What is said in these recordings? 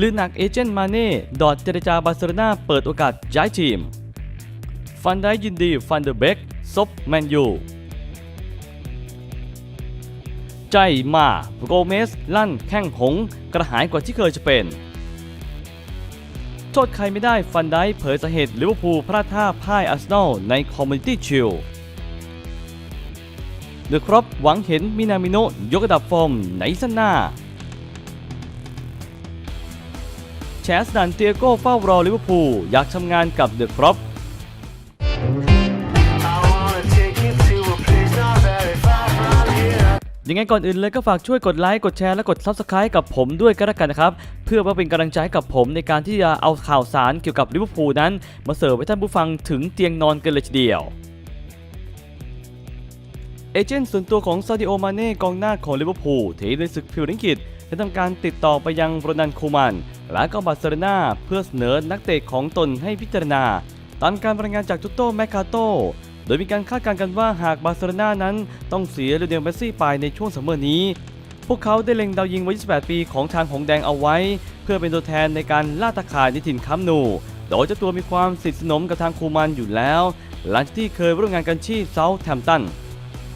ลือหนักเอเจนต์มาเน่ ดอดเจรจาบาร์เซโลนาเปิดโอกาสย้ายทีม ฟันได้ยินดีฟันเดอร์เบกซบแมนยู ใจมาโกเมส ลั่นแข้งหง กระหายกว่าที่เคยจะเป็น โทษใครไม่ได้ฟันได้เผยสาเหตุลิเวอร์พูลพลาดท่าพ่ายอาร์เซนอลในคอมมูนิตี้ชิลเดอะครอปหวังเห็นมินามิโนยกระดับฟอร์มในสันหน้า แชสนันเตียโก้เฝ้ารอลิเวอร์พูลอยากทำงานกับเดอะครอปยังไงก่อนอื่นเลยก็ฝากช่วยกดไลค์กดแชร์และกด Subscribe กับผมด้วยก็แล้วกันนะครับ เพื่อว่าเป็นกำลังใจกับผมในการที่จะเอาข่าวสารเกี่ยวกับลิเวอร์พูลนั้น มาเสิร์ฟให้ท่านผู้ฟังถึงเตียงนอนกันเลยทีเดียว เอเจนต์ส่วนตัวของซาดิโอมาเน่กองหน้าของลิเวอร์พูลที่ในศึกพรีเมียร์ลีกอังกฤษได้ทำการติดต่อไปยังโรนันคูมัน และก็บาร์เซโลนาเพื่อเสนอนักเตะของตนให้พิจารณา ตามการรายงานจากทุตโต้แมคคาโต โดยมีการคาดการณ์กันว่าหากบาร์เซโลนานั้นต้องเสียเลโอเนลเมสซี่ไปในช่วงซัมเมอร์นี้ พวกเขาได้เล็งดาวยิงวัย 28 ปีของทางหงแดงเอาไว้ เพื่อเป็นตัวแทนในการล่าตาข่ายในถิ่นคัมป์นูโดยเจ้าตัวมีความสนิทสนมกับทางคูมันอยู่แล้ว หลังจากที่เคยร่วมงานกันที่เซาท์แฮมป์ตัน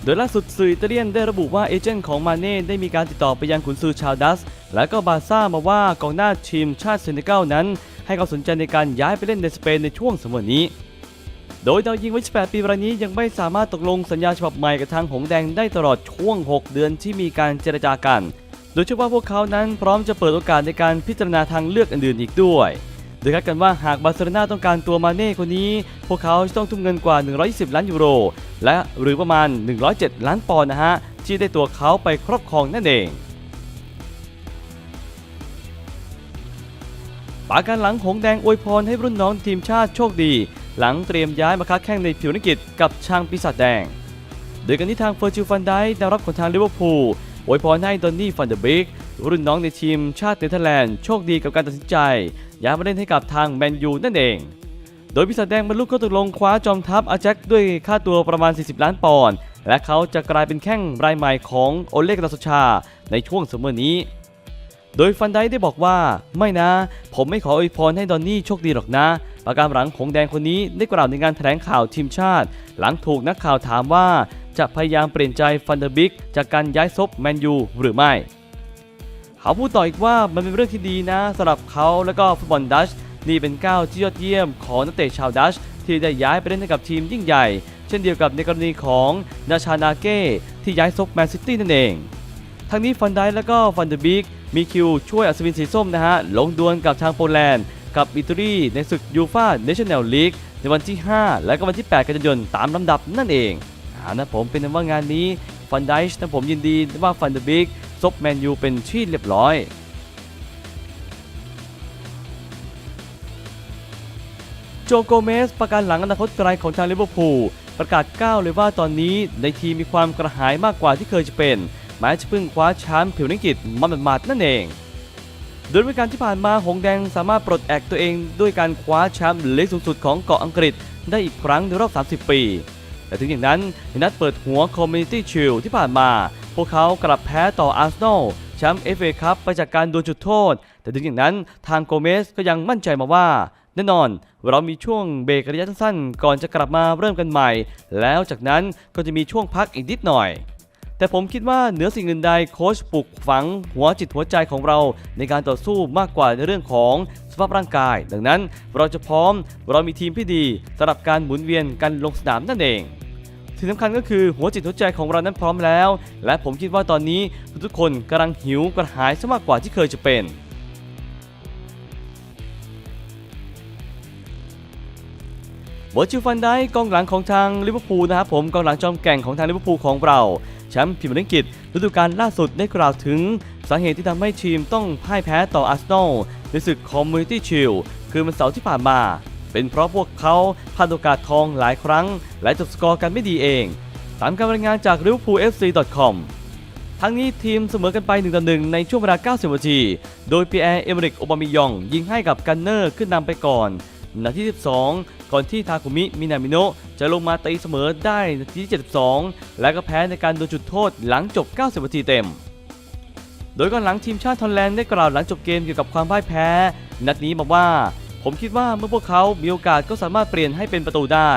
โดยล่าสุดสื่ออิตาเลียนได้ระบุว่าเอเจนต์ของมาเน่ได้มีการติดต่อไปยังขุนซือชาวดัส และก็บาร์ซ่ามาว่ากองหน้าทีมชาติเซเนกัลนั้น ให้ความสนใจในการย้ายไปเล่นในสเปนในช่วงสมัยนี้ โดยดาวยิงวัย18ปีรายนี้ยังไม่สามารถตกลงสัญญาฉบับใหม่กับทางหงแดงได้ตลอดช่วง 6 เดือนที่มีการเจรจากัน โดยเชื่อว่าพวกเขานั้นพร้อมจะเปิดโอกาสในการพิจารณาทางเลือกอื่นๆอีกด้วย โดยคาดกันว่าหากบาร์เซโลนาต้องการตัวมาเน่คนนี้ พวกเขาจะต้องทุ่มเงินกว่า 120 ล้านยูโร และหรือประมาณ 107 ล้านปอนด์นะฮะ ที่ได้ตัวเขาไปครอบครองนั่นเองปาการหลังหงแดงอวยพรให้รุ่นน้องทีมชาติโชคดี หลังเตรียมย้ายมาค้าแข่งในผิวนักกิจกับช้างปีศาจแดง โดยกันที่ทางเฟอร์จิลฟันไดแนวรับของทางลิเวอร์พูลอวยพรให้ดอนนี่ฟันเดอร์บิก รุ่นน้องในทีมชาติเนเธอร์แลนด์โชคดีกับการตัดสินใจ ย้ายมาเล่นให้กับทางแมนยูนั่นเอง โดยปีศาจแดงบรรลุข้อตกลงคว้าจอมทัพอาแจ็คด้วยค่าตัวประมาณ 40 ล้านปอนด์และเขาจะกลายเป็นแข้งรายใหม่ของโอเล็กนาโซชา ในช่วงซัมอนี้ โดยฟันไดได้บอกว่าไม่นะ ผมไม่ขออวยพรให้ดอนนี่โชคดีหรอกนะ ประการหลังของแดงคนนี้ได้กล่าวในงานแถลงข่าวทีมชาติ หลังถูกนักข่าวถามว่าจะพยายามเปลี่ยนใจฟันเดอร์บิกจากการย้ายซบแมนยูหรือไม่ เขาพูดต่ออีกว่ามันเป็นเรื่องที่ดีนะสำหรับเขาและก็ฟุตบอลดัชนี่เป็นก้าวที่ยอดเยี่ยมของนักเตะชาวดัชที่ได้ย้ายไปเล่นให้กับทีมยิ่งใหญ่ เช่นเดียวกับในกรณีของนาชานาเก้ที่ย้ายซบแมนซิตี้นั่นเองทั้งนี้ฟันไดและก็ฟันเดอร์บิกมีคิวช่วยอัศวินสีส้มนะฮะลงดวลกับทางโปแลนด์ กับอิตาลีในศึกยูฟาเนชั่นแนลลีกในวันที่ 5 และก็วันที่ 8 กันยายนตามลำดับนั่นเองอ่านะผมเป็นว่างานนี้ฟันไดช์นะผมยินดีว่าฟันเดอร์บิก ซบแมนยูเป็นที่เรียบร้อยโจโกเมสประกันหลังอนาคตไกลของทางลิเวอร์พูลประกาศก้าวเลยว่าตอนนี้ในทีมมีความกระหายมากกว่าที่เคยจะเป็น แม้จะเพิ่งคว้าแชมป์ผิวนักกิจมาหมาดๆนั่นเองโดยฤดูกาลที่ผ่านมาหงแดงสามารถปลดแอกตัวเองด้วยการคว้าแชมป์ลีกสูงสุดของเกาะอังกฤษได้อีกครั้งในรอบ 30 ปี แต่ถึงอย่างนั้นในนัดเปิดหัวคอมมูนิตี้ชิลที่ผ่านมา พวกเขากลับแพ้ต่ออาร์เซนอลแชมป์เอฟเอคัพไปจากการโดนจุดโทษ แต่ถึงอย่างนั้นทางโกเมสก็ยังมั่นใจมาว่า แน่นอน เรามีช่วงเบรกระยะสั้นๆ ก่อนจะกลับมาเริ่มกันใหม่ แล้วจากนั้นก็จะมีช่วงพักอีกนิดหน่อย แต่ผมคิดว่าเหนือสิ่งอื่นใดโค้ชปลุกฝังหัวจิตหัวใจของเราในการต่อสู้มากกว่าในเรื่องของสภาพร่างกาย ดังนั้นเราจะพร้อมเรามีทีมที่ดีสำหรับการหมุนเวียนการลงสนามนั่นเอง ที่สำคัญก็คือหัวจิตหัวใจของเรานั้นพร้อมแล้ว และผมคิดว่าตอนนี้ทุกๆคนกำลังหิวกระหายซะมากกว่าที่เคยจะเป็นเวอร์จิลฟันได้กองหลังของทางลิเวอร์พูลนะครับผมกองหลังจอมแก่งของทางลิเวอร์พูลของเราแชมป์พรีเมียร์ลีกอังกฤษฤดูกาลล่าสุดได้กล่าวถึงสาเหตุที่ทำให้ทีมต้องพ่ายแพ้ต่ออาร์เซนอลในศึกคอมมูนิตี้ชิลคือมันเสาร์ที่ผ่านมา เป็นเพราะพวกเขาพลาดโอกาสทองหลายครั้ง และจบสกอร์กันไม่ดีเอง ตามการรายงานจาก liverpoolfc.com ทั้งนี้ทีมเสมอกันไป1ต่อ1ในช่วงเวลา 90 นาที โดยปีแอร์เอเมริกโอบามิยอง ยิงให้กับกันเนอร์ขึ้นนำไปก่อน นาที 12 ก่อนที่ทาคุมิมินามิโนะจะลงมาตีเสมอได้นาที 72 และก็แพ้ในการโดนจุดโทษหลังจบ 90 นาทีเต็ม โดยก่อนหลังทีมชาติทอนแลนด์ได้กล่าวหลังจบเกมเกี่ยวกับความพ่ายแพ้ นัดนี้บอกว่า ผมคิดว่าเมื่อพวกเขามีโอกาสก็สามารถเปลี่ยนให้เป็นประตูได้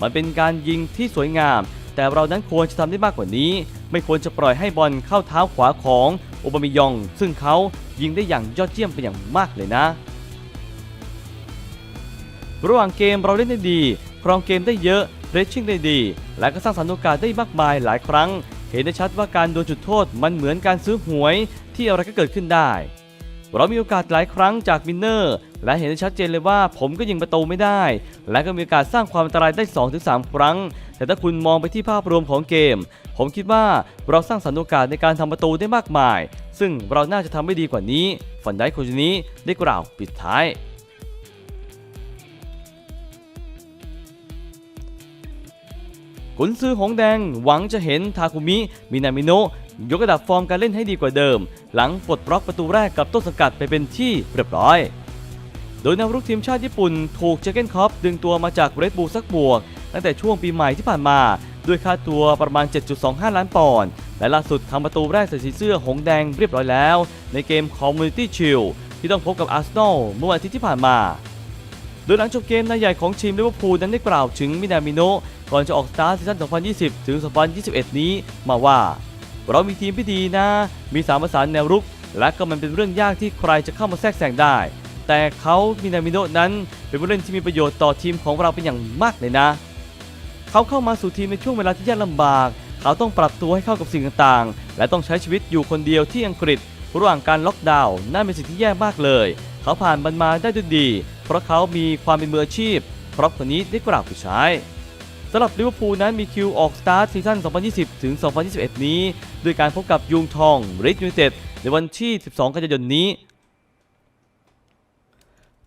มันเป็นการยิงที่สวยงาม แต่เรานั้นควรจะทำได้มากกว่านี้ ไม่ควรจะปล่อยให้บอลเข้าเท้าขวาของโอบามิยอง ซึ่งเขายิงได้อย่างยอดเยี่ยมเป็นอย่างมากเลยนะ ระหว่างเกมเราเล่นได้ดีครองเกมได้เยอะเรชชิ่งได้ดี และก็สร้างสรรค์โอกาสได้มากมายหลายครั้ง เห็นได้ชัดว่าการโดนจุดโทษมันเหมือนการซื้อหวยที่อะไรก็เกิดขึ้นได้ เรามีโอกาสหลายครั้งจากวินเนอร์ และเห็นได้ชัดเจนเลยว่าผมก็ยิงประตูไม่ได้ และก็มีโอกาสสร้างความอันตรายได้ 2-3 ครั้ง แต่ถ้าคุณมองไปที่ภาพรวมของเกม ผมคิดว่าเราสร้างสรรค์โอกาสในการทำประตูได้มากมาย ซึ่งเราน่าจะทำได้ดีกว่านี้ฝันได้คนนี้ได้กล่าวปิดท้ายกุนซือหงแดงหวังจะเห็นทาคุมิ มินามิโนะ ยกระดับฟอร์มการเล่นให้ดีกว่าเดิม หลังปลดบล็อกประตูแรกกับต้นสังกัดไปเป็นที่เรียบร้อย โดยแนวรุกทีมชาติญี่ปุ่นถูกเจเกนคอปดึงตัวมาจากเรดบูลซักบวก ตั้งแต่ช่วงปีใหม่ที่ผ่านมา ด้วยค่าตัวประมาณ 7.25 ล้านปอนด์และล่าสุดทำประตูแรกใส่สีเสื้อหงแดงเรียบร้อยแล้ว ในเกม Community Shield ที่ต้องพบกับอาร์เซนอลเมื่อวันอาทิตย์ที่ผ่านมาโดยหลังจบเกมนายใหญ่ของทีมลิเวอร์พูลนั้นได้กล่าวถึงมินามิโนก่อนจะออกสตาร์ทซีซั่น 2020 ถึง 2021 นี้มาว่า เรามีทีมที่ดีนะ มีสามประสานแนวรุก และก็มันเป็นเรื่องยากที่ใครจะเข้ามาแทรกแซงได้ แต่เขามินามิโนะนั้น เป็นผู้เล่นที่มีประโยชน์ต่อทีมของเราเป็นอย่างมากเลยนะ เขาเข้ามาสู่ทีมในช่วงเวลาที่ยากลำบาก เขาต้องปรับตัวให้เข้ากับสิ่งต่างๆ และต้องใช้ชีวิตอยู่คนเดียวที่อังกฤษ ระหว่างการล็อกดาวน์นั่นเป็นสิ่งที่แย่มากเลย เขาผ่านมันมาได้ด้วยดี เพราะเขามีความเป็นมืออาชีพ เพราะคนนี้ได้กล่าวผู้ชาย สำหรับลิเวอร์พูลนั้นมีคิวออกสตาร์ทซีซั่น 2020 ถึง 2021 นี้ ด้วยการพบกับยุงทองเรดยูไนเต็ดในวันที่ 12 กันยายนนี้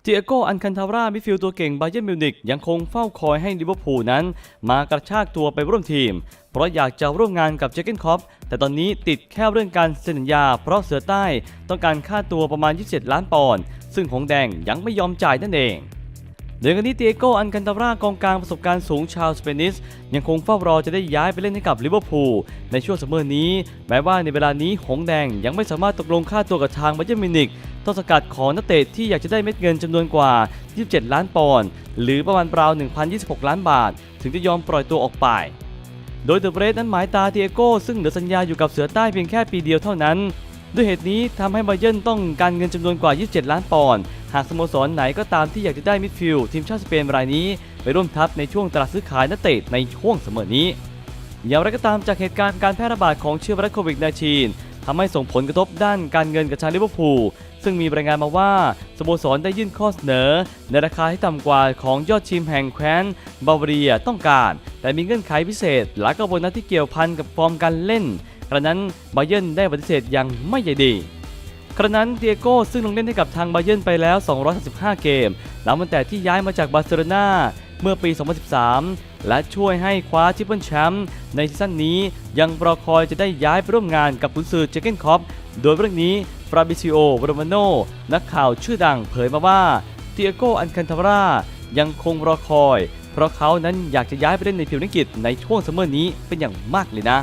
เทียโกอันคันทาร่ามิฟิลตัวเก่งไบเย r n มิวนิกยังคงเฝ้าคอยให้ลิเวอร์พูลนั้น มากระชากตัวไปร่วมทีม เพราะอยากจะร่วมงานกับเจเกนคอปแต่ตอนนี้ติดแค่เรื่องการเซ็นสัญญา เพราะเสือใต้ต้องการค่าตัวประมาณ 27 ล้านปอนด์ซึ่งหงแดงยังไม่ยอมจ่ายนั่นเอง โดยกันที่เตียโกอันคันตาร่ากองกลางประสบการณ์สูงชาวสเปนิสยังคงเฝ้ารอจะได้ย้ายไปเล่นให้กับลิเวอร์พูลในช่วงซัมเมอร์นี้ แม้ว่าในเวลานี้หงแดงยังไม่สามารถตกลงค่าตัวกับทางบัเยอร์มินิกต้นสกัดของนักเตะที่อยากจะได้เม็ดเงินจำนวนกว่า 27 ล้านปอนด์หรือประมาณราว1,026 ล้านบาท ถึงจะยอมปล่อยตัวออกไปโดยเดอะเบรสนั้นหมายตาเตียโก้ซึ่งเหลือสัญญาอยู่กับเสือใต้เพียงแค่ปีเดียวเท่านั้น ด้วยเหตุนี้ทำให้บาเยิร์นต้องการเงินจำนวนกว่า 27 ล้านปอนด์หากสโมสรไหนก็ตามที่อยากจะได้มิดฟิลด์ทีมชาติสเปนรายนี้ ไปร่วมทัพในช่วงตลาดซื้อขายนักเตะในช่วงเสมอนี้ อย่างไรก็ตามจากเหตุการณ์การแพร่ระบาดของเชื้อไวรัสโควิด -19 ทำให้ส่งผลกระทบด้านการเงินกับทางลิเวอร์พูลซึ่งมีรายงานมาว่าสโมสรได้ยื่นข้อเสนอ ในราคาที่ต่ำกว่าของยอดทีมแห่งแคว้นบาวาเรียต้องการ แต่มีเงื่อนไขพิเศษและก็บนัสที่เกี่ยวพันกับฟอร์มการเล่น กระนั้นบาเยนได้ปฏิเสธอย่างไม่ใหญ่ดีกระนั้นเดียโก้ซึ่งลงเล่นให้กับทางบาเยนไปแล้ว 235 เกม หลังตั้งแต่ที่ย้ายมาจากบาร์เซโลนาเมื่อปี 2013 และช่วยให้คว้าทริปเปิลแชมป์ในซีซั่นนี้ยังรอคอยจะได้ย้ายไปร่วมงานกับกุนซือเจเกนคอปโดยเรื่องนี้ฟราบิซิโอโรมาโนนักข่าวชื่อดังเผยมาว่าเตียโกอันคันทาร่ายังคงรอคอย เพราะเขานั้นอยากจะย้ายไปเล่นในพรีเมียร์ลีกในช่วงซัมเมอร์นี้เป็นอย่างมากเลยนะ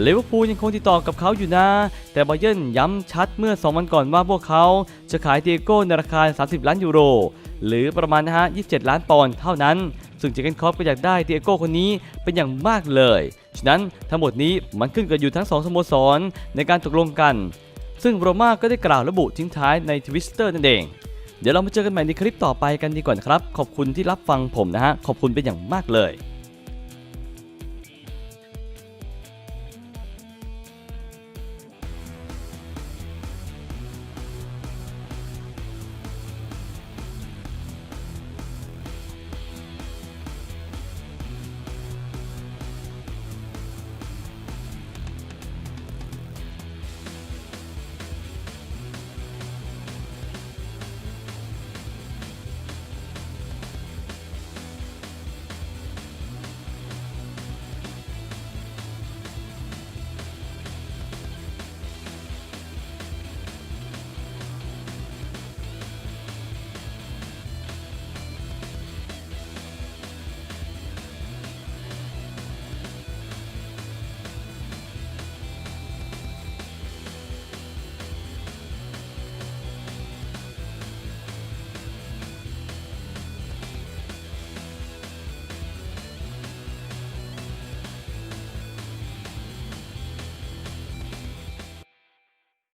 เลเวอร์พูลยังคงติดต่อกับเขาอยู่นะ แต่บาเยิร์นย้ำชัดเมื่อ 2 วันก่อนว่าพวกเขาจะขายเตียโก้ในราคา 30 ล้านยูโร หรือประมาณนะฮะ27 ล้านปอนด์เท่านั้น ซึ่งเจเกนคอปก็อยากได้เตียโก้คนนี้เป็นอย่างมากเลย ฉะนั้นทั้งหมดนี้มันขึ้นกับอยู่ทั้ง2สโมสรในการตกลงกัน ซึ่งโรม่าก็ได้กล่าวระบุทิ้งท้ายในทวิสเตอร์นั่นเอง เดี๋ยวเรามาเจอกันใหม่ในคลิปต่อไปกันดีกว่าครับ ขอบคุณที่รับฟังผมนะฮะ ขอบคุณเป็นอย่างมากเลย